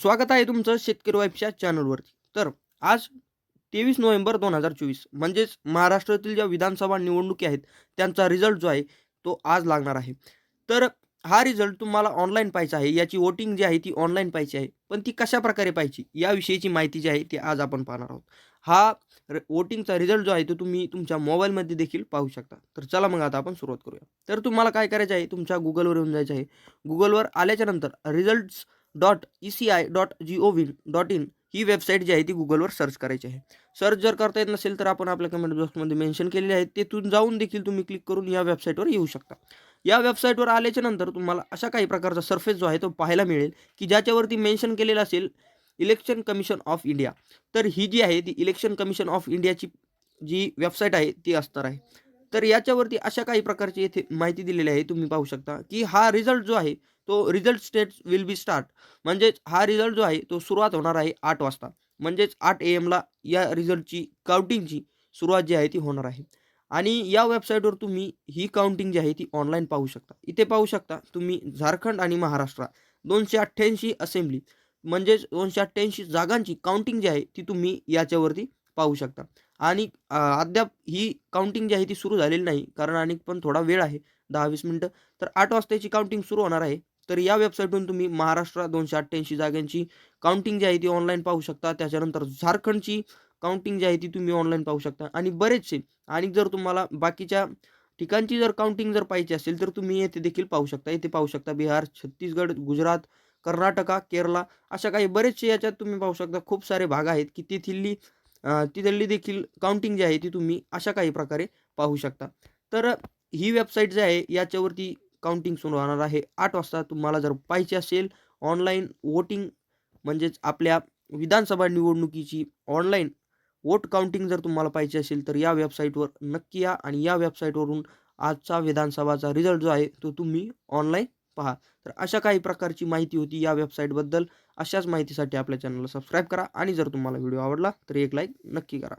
स्वागत आहे तुमचं शेतकरी वाईफच्या चॅनलवरती. तर आज तेवीस नोव्हेंबर दोन हजार चोवीस म्हणजेच महाराष्ट्रातील ज्या विधानसभा निवडणुकी आहेत त्यांचा रिझल्ट जो आहे तो आज लागणार आहे. तर हा रिझल्ट तुम्हाला ऑनलाईन पाहिजे आहे याची वोटिंग जी आहे ती ऑनलाईन पाहिजे आहे पण ती कशा प्रकारे पाहिजे याविषयीची माहिती जी आहे ती आज आपण पाहणार आहोत. हा र वोटिंगचा रिझल्ट जो आहे तो तुम्ही तुमच्या मोबाईलमध्ये देखील पाहू शकता. तर चला मग आता आपण सुरुवात करूया. तर तुम्हाला काय करायचं आहे तुमच्या गुगलवर येऊन जायचं आहे. गुगलवर आल्याच्यानंतर results dot E C I dot G O V dot in he website जी आहे ती गुगलवर सर्च करायची आहे. सर्च जर करता येत नसेल तर आपण आपल्या कमेंट बॉक्समध्ये मेन्शन केलेले आहे. तेथून जाऊन देखील तुम्ही क्लिक करून या वेबसाईटवर येऊ शकता. या वेबसाईटवर आल्याच्यानंतर तुम्हाला अशा काही प्रकारचा सरफेस जो आहे तो पाहायला मिळेल की ज्याच्यावरती मेन्शन केलेलं असेल इलेक्शन कमिशन ऑफ इंडिया तर ही जी आहे ती इलेक्शन कमिशन ऑफ इंडियाची जी वेबसाईट आहे ती असणार आहे. तर याच्यावरती अशा काही प्रकारची येथे माहिती दिलेली आहे. तुम्ही पाहू शकता की हा रिझल्ट जो आहे तो result state will be start. म्हणजेच हा रिझल्ट जो आहे तो सुरुवात होणार आहे आठ वाजता. म्हणजेच आठ ए एमला या रिझल्टची काउंटिंगची सुरुवात जी आहे ती होणार आहे. आणि या वेबसाईटवर तुम्ही ही काउंटिंग जी आहे ती ऑनलाईन पाहू शकता. इथे पाहू शकता तुम्ही झारखंड आणि महाराष्ट्र दोनशे अठ्ठ्याऐंशी असेंब्ली म्हणजेच दोनशे अठ्ठ्याऐंशी जागांची काउंटिंग जी आहे ती तुम्ही याच्यावरती पाहू शकता. आणि अद्याप ही काउंटिंग जी आहे ती सुरू झालेली नाही. कारण आणि पण थोडा वेळ आहे दहा वीस मिनटं. तर आठ वाजताची काउंटिंग सुरू होणार आहे. तर या वेबसाईटवरून तुम्ही महाराष्ट्र दोनशे अठ्ठ्याऐंशी जागांची काउंटिंग जी आहे ती ऑनलाईन पाहू शकता. त्याच्यानंतर झारखंडची काउंटिंग जी आहे ती तुम्ही ऑनलाईन पाहू शकता. आणि बरेचसे आणि जर तुम्हाला बाकीच्या ठिकाणची जर काउंटिंग जर पाहिजे असेल तर तुम्ही येथे देखील पाहू शकता. येथे पाहू शकता बिहार छत्तीसगड गुजरात कर्नाटका केरला अशा काही बरेचसे याच्यात तुम्ही पाहू शकता. खूप सारे भाग आहेत की तेथील तिथली देखील काउंटिंग जी आहे ती तुम्ही अशा काही प्रकारे पाहू शकता. तर ही वेबसाईट जी आहे याच्यावरती काउंटिंग सुरू होणार आहे. आठ वाजता तुम्हाला जर पाहिजे असेल ऑनलाईन वोटिंग म्हणजेच आपल्या विधानसभा निवडणुकीची ऑनलाईन वोट काउंटिंग जर तुम्हाला पाहिजे असेल तर या वेबसाईटवर नक्की या आणि या वेबसाईटवरून आजचा विधानसभाचा रिझल्ट जो आहे तो तुम्ही ऑनलाईन पहा. तर अशा काही प्रकारची माहिती होती या वेबसाईटबद्दल. अशाच माहितीसाठी आपल्या चॅनलला सबस्क्राईब करा आणि जर तुम्हाला व्हिडिओ आवडला तर एक लाईक नक्की करा.